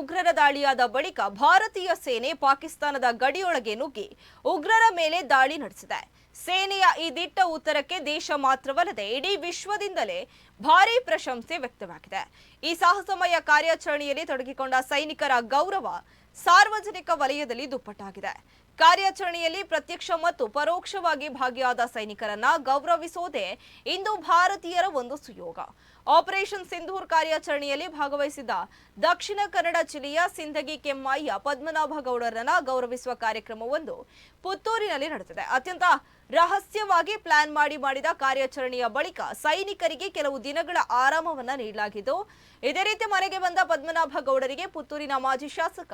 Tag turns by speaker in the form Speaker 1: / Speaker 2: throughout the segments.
Speaker 1: ಉಗ್ರರ ದಾಳಿಯಾದ ಬಳಿಕ ಭಾರತೀಯ ಸೇನೆ ಪಾಕಿಸ್ತಾನದ ಗಡಿಯೊಳಗೆ ನುಗ್ಗಿ ಉಗ್ರರ ಮೇಲೆ ದಾಳಿ ನಡೆಸಿದೆ. ಸೇನೆಯ ಈ ದಿಟ್ಟ ಉತ್ತರಕ್ಕೆ ದೇಶ ಮಾತ್ರವಲ್ಲದೆ ಇಡೀ ವಿಶ್ವದಿಂದಲೇ ಭಾರೀ ಪ್ರಶಂಸೆ ವ್ಯಕ್ತವಾಗಿದೆ. ಈ ಸಾಹಸಮಯ ಕಾರ್ಯಾಚರಣೆಯಲ್ಲಿ ತೊಡಗಿಕೊಂಡ ಸೈನಿಕರ ಗೌರವ ಸಾರ್ವಜನಿಕ ವಲಯದಲ್ಲಿ ದುಪ್ಪಟ್ಟಾಗಿದೆ. ಕಾರ್ಯಾಚರಣೆಯಲ್ಲಿ ಪ್ರತ್ಯಕ್ಷ ಮತ್ತು ಪರೋಕ್ಷವಾಗಿ ಭಾಗಿಯಾದ ಸೈನಿಕರನ್ನ ಗೌರವಿಸೋದೇ ಇಂದು ಭಾರತೀಯರ ಒಂದು ಸುಯೋಗ. ಆಪರೇಷನ್ ಸಿಂಧೂರ್ ಕಾರ್ಯಾಚರಣೆಯಲ್ಲಿ ಭಾಗವಹಿಸಿದ ದಕ್ಷಿಣ ಕನ್ನಡ ಜಿಲ್ಲೆಯ ಸಿಂಧಗಿ ಕೆಮ್ಮಯ್ಯ ಪದ್ಮನಾಭ ಗೌಡರನ್ನ ಗೌರವಿಸುವ ಕಾರ್ಯಕ್ರಮವೊಂದು ಪುತ್ತೂರಿನಲ್ಲಿ ನಡೆದಿದೆ. ಅತ್ಯಂತ ರಹಸ್ಯವಾಗಿ ಪ್ಲಾನ್ ಮಾಡಿ ಮಾಡಿದ ಕಾರ್ಯಾಚರಣೆಯ ಬಳಿಕ ಸೈನಿಕರಿಗೆ ಕೆಲವು ದಿನಗಳ ಆರಾಮವನ್ನ ನೀಡಲಾಗಿದ್ದು, ಇದೇ ರೀತಿ ಮನೆಗೆ ಬಂದ ಪದ್ಮನಾಭ ಗೌಡರಿಗೆ ಪುತ್ತೂರಿನ ಮಾಜಿ ಶಾಸಕ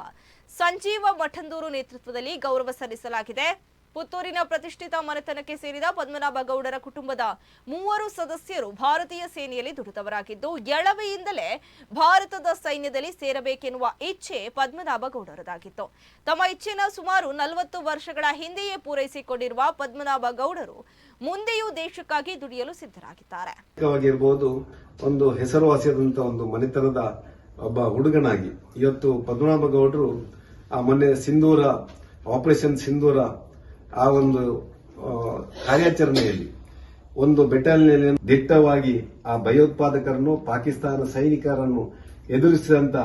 Speaker 1: ಸಂಜೀವ ಮಠಂದೂರು ನೇತೃತ್ವದಲ್ಲಿ ಗೌರವ ಸಲ್ಲಿಸಲಾಗಿದೆ. ಪುತ್ತೂರಿನ ಪ್ರತಿಷ್ಠಿತ ಮನೆತನಕ್ಕೆ ಸೇರಿದ ಪದ್ಮನಾಭ ಗೌಡರ ಕುಟುಂಬದ ಮೂವರು ಸದಸ್ಯರು ಭಾರತೀಯ ಸೇನೆಯಲ್ಲಿ ದುಡಿದವರಾಗಿದ್ದು ಎಳವೆಯಿಂದಲೇ ಭಾರತದ ಸೈನ್ಯದಲ್ಲಿ ಸೇರಬೇಕೆನ್ನುವ ಇಚ್ಛೆ ಪದ್ಮನಾಭ ಗೌಡರದಾಗಿತ್ತು. ತಮ್ಮ ಇಚ್ಛೆನ ಸುಮಾರು ನಲವತ್ತು ವರ್ಷಗಳ ಹಿಂದೆಯೇ ಪೂರೈಸಿಕೊಂಡಿರುವ ಪದ್ಮನಾಭ ಗೌಡರು ಮುಂದೆಯೂ ದೇಶಕ್ಕಾಗಿ ದುಡಿಯಲು ಸಿದ್ಧರಾಗಿದ್ದಾರೆ.
Speaker 2: ಒಂದು ಹೆಸರುವಾಸಿಯಾದಂತ ಒಂದು ಮನೆತನದ ಒಬ್ಬ ಹುಡುಗನಾಗಿ ಇವತ್ತು ಪದ್ಮನಾಭ ಗೌಡರು ಮೊನ್ನೆ ಸಿಂಧೂರ ಆಪರೇಷನ್ ಸಿಂಧೂರ ಆ ಒಂದು ಕಾರ್ಯಾಚರಣೆಯಲ್ಲಿ, ಒಂದು ಬೆಟಾಲಿಯನ್ ದಿಟ್ಟವಾಗಿ ಆ ಭಯೋತ್ಪಾದಕರನ್ನು, ಪಾಕಿಸ್ತಾನ ಸೈನಿಕರನ್ನು ಎದುರಿಸಿದಂತ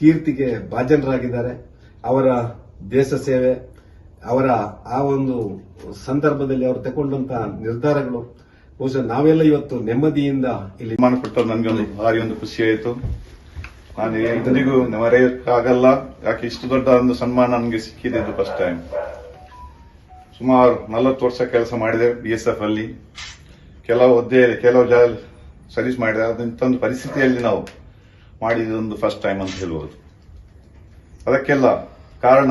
Speaker 2: ಕೀರ್ತಿಗೆ ಭಾಜನರಾಗಿದ್ದಾರೆ. ಅವರ ದೇಶ ಸೇವೆ, ಅವರ ಆ ಒಂದು ಸಂದರ್ಭದಲ್ಲಿ ಅವರು ತಗೊಂಡಂತ ನಿರ್ಧಾರಗಳು. ಬಹುಶಃ ನಾವೆಲ್ಲ ಇವತ್ತು ನೆಮ್ಮದಿಯಿಂದ ಇಲ್ಲಿ
Speaker 3: ಕೊಟ್ಟರು ಒಂದು ಭಾರಿ ಒಂದು ಖುಷಿಯಾಯಿತು ನಾನು ಎಂದಿಗೂ ಮರೆಯಕ್ಕಾಗಲ್ಲ ಯಾಕೆ ಇಷ್ಟು ದೊಡ್ಡ ಒಂದು ಸನ್ಮಾನ ನನಗೆ ಸಿಕ್ಕಿದೆ ಫಸ್ಟ್ ಟೈಮ್ ಸುಮಾರು ನಲವತ್ತು ವರ್ಷ ಕೆಲಸ ಮಾಡಿದೆ ಬಿ ಎಸ್ ಎಫ್ ಅಲ್ಲಿ. ಕೆಲವು ಹುದ್ದೆ ಕೆಲವು ಜಾ ಸರ್ವಿಸ್ ಮಾಡಿದೆ. ಅದಂತೊಂದು ಪರಿಸ್ಥಿತಿಯಲ್ಲಿ ನಾವು ಮಾಡಿದೊಂದು ಫಸ್ಟ್ ಟೈಮ್ ಅಂತ ಹೇಳ್ಬೋದು. ಅದಕ್ಕೆಲ್ಲ ಕಾರಣ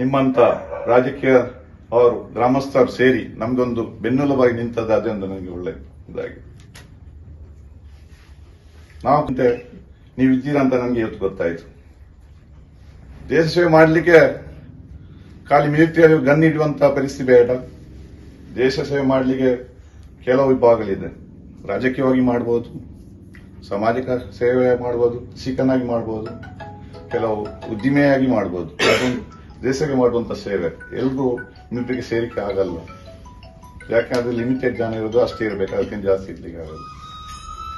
Speaker 3: ನಿಮ್ಮಂತ ರಾಜಕೀಯ ಅವರು, ಗ್ರಾಮಸ್ಥರು ಸೇರಿ ನಮಗೊಂದು ಬೆನ್ನೆಲುಬಾಗಿ ನಿಂತದ್ದು ಅದೇ ಒಂದು ನನಗೆ ಒಳ್ಳೆ ಇದಾಗಿ ನಾವು ನೀವು ಇದ್ದೀರಾ ಅಂತ ನನಗೆ ಇವತ್ತು ಗೊತ್ತಾಯ್ತು. ದೇಶ ಸೇವೆ ಮಾಡಲಿಕ್ಕೆ ಖಾಲಿ ಮಿಲಿಟರಿ ಗನ್ ಇಡುವಂತಹ ಪರಿಸ್ಥಿತಿ ಬೇಡ. ದೇಶ ಸೇವೆ ಮಾಡಲಿಕ್ಕೆ ಕೆಲವು ವಿಭಾಗಗಳಿದೆ. ರಾಜಕೀಯವಾಗಿ ಮಾಡಬಹುದು ಸಾಮಾಜಿಕ ಸೇವೆ ಮಾಡಬಹುದು ಸಿಖನಾಗಿ ಮಾಡಬಹುದು ಕೆಲವು ಉದ್ದಿಮೆಯಾಗಿ ಮಾಡಬಹುದು ದೇಶಕ್ಕೆ ಮಾಡುವಂತ ಸೇವೆ. ಎಲ್ರಿಗೂ ಮಿಲಿಟರಿಗೆ ಸೇರಿಕೆ ಆಗಲ್ಲ. ಯಾಕಂದ್ರೆ ಲಿಮಿಟೆಡ್ ಜನ ಇರೋದು ಅಷ್ಟೇ ಇರಬೇಕು, ಅದಕ್ಕಿಂತ ಜಾಸ್ತಿ ಇರ್ಲಿಕ್ಕೆ ಆಗಲ್ಲ.